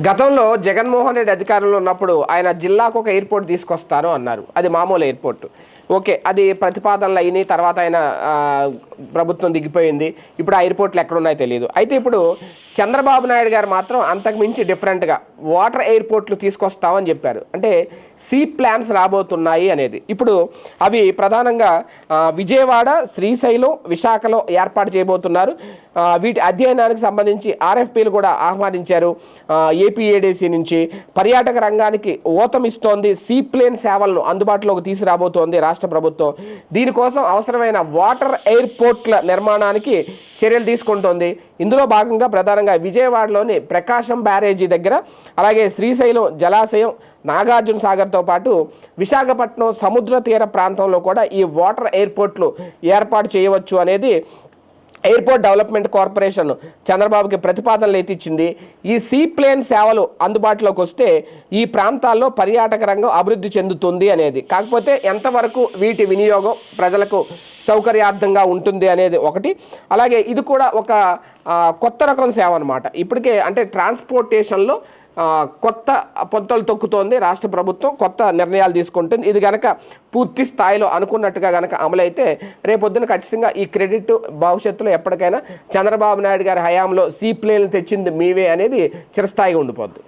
గతంలో జగన్మోహన్ రెడ్డి అధికారంలో ఉన్నప్పుడు ఆయన జిల్లాకు ఒక ఎయిర్పోర్ట్ తీసుకొస్తాను అన్నారు. అది మామూలు ఎయిర్పోర్ట్. ఓకే అది ప్రతిపాదనలు అయినాయి తర్వాత ఆయన ప్రభుత్వం దిగిపోయింది. ఇప్పుడు ఆ ఎయిర్పోర్ట్లు ఎక్కడున్నాయో తెలియదు అయితే ఇప్పుడు చంద్రబాబు నాయుడు గారు మాత్రం అంతకు మించి డిఫరెంట్గా వాటర్ ఎయిర్పోర్ట్లు తీసుకొస్తామని చెప్పారు. అంటే సీ ప్లాన్స్ రాబోతున్నాయి అనేది. ఇప్పుడు అవి ప్రధానంగా విజయవాడ శ్రీశైలం విశాఖలో ఏర్పాటు చేయబోతున్నారు. వీటి అధ్యయనానికి సంబంధించి ఆర్ఎఫ్పీలు కూడా ఆహ్వానించారు. ఏపీఏడీసీ నుంచి పర్యాటక రంగానికి ఊతమిస్తోంది. సీప్లేన్ సేవలను అందుబాటులోకి తీసుకురాబోతోంది రాష్ట్ర ప్రభుత్వం. దీనికోసం అవసరమైన వాటర్ ఎయిర్పోర్ట్ల నిర్మాణానికి చర్యలు తీసుకుంటోంది. ఇందులో భాగంగా ప్రధానంగా విజయవాడలోని ప్రకాశం బ్యారేజీ దగ్గర అలాగే శ్రీశైలం జలాశయం నాగార్జున సాగర్తో పాటు విశాఖపట్నం సముద్ర తీర ప్రాంతంలో కూడా ఈ వాటర్ ఎయిర్పోర్ట్లు ఏర్పాటు చేయవచ్చు అనేది ఎయిర్పోర్ట్ డెవలప్మెంట్ కార్పొరేషన్ చంద్రబాబుకి ప్రతిపాదనలు ఎత్తిచ్చింది ఈ సీ ప్లేన్ సేవలు అందుబాటులోకి వస్తే ఈ ప్రాంతాల్లో పర్యాటక రంగం అభివృద్ధి చెందుతుంది అనేది. కాకపోతే ఎంతవరకు వీటి వినియోగం ప్రజలకు సౌకర్యార్థంగా ఉంటుంది అనేది ఒకటి. అలాగే ఇది కూడా ఒక కొత్త రకం సేవ అనమాట ఇప్పటికే అంటే ట్రాన్స్పోర్టేషన్లో కొత్త పొంతలు తొక్కుతోంది రాష్ట్ర ప్రభుత్వం కొత్త నిర్ణయాలు తీసుకుంటుంది. ఇది కనుక పూర్తి స్థాయిలో అనుకున్నట్టుగా కనుక అమలైతే రేపొద్దున ఖచ్చితంగా ఈ క్రెడిట్ భవిష్యత్తులో ఎప్పటికైనా చంద్రబాబు నాయుడు గారి హయాంలో సీ ప్లేన్లు తెచ్చింది మీవే అనేది చిరస్థాయిగా ఉండిపోద్ది.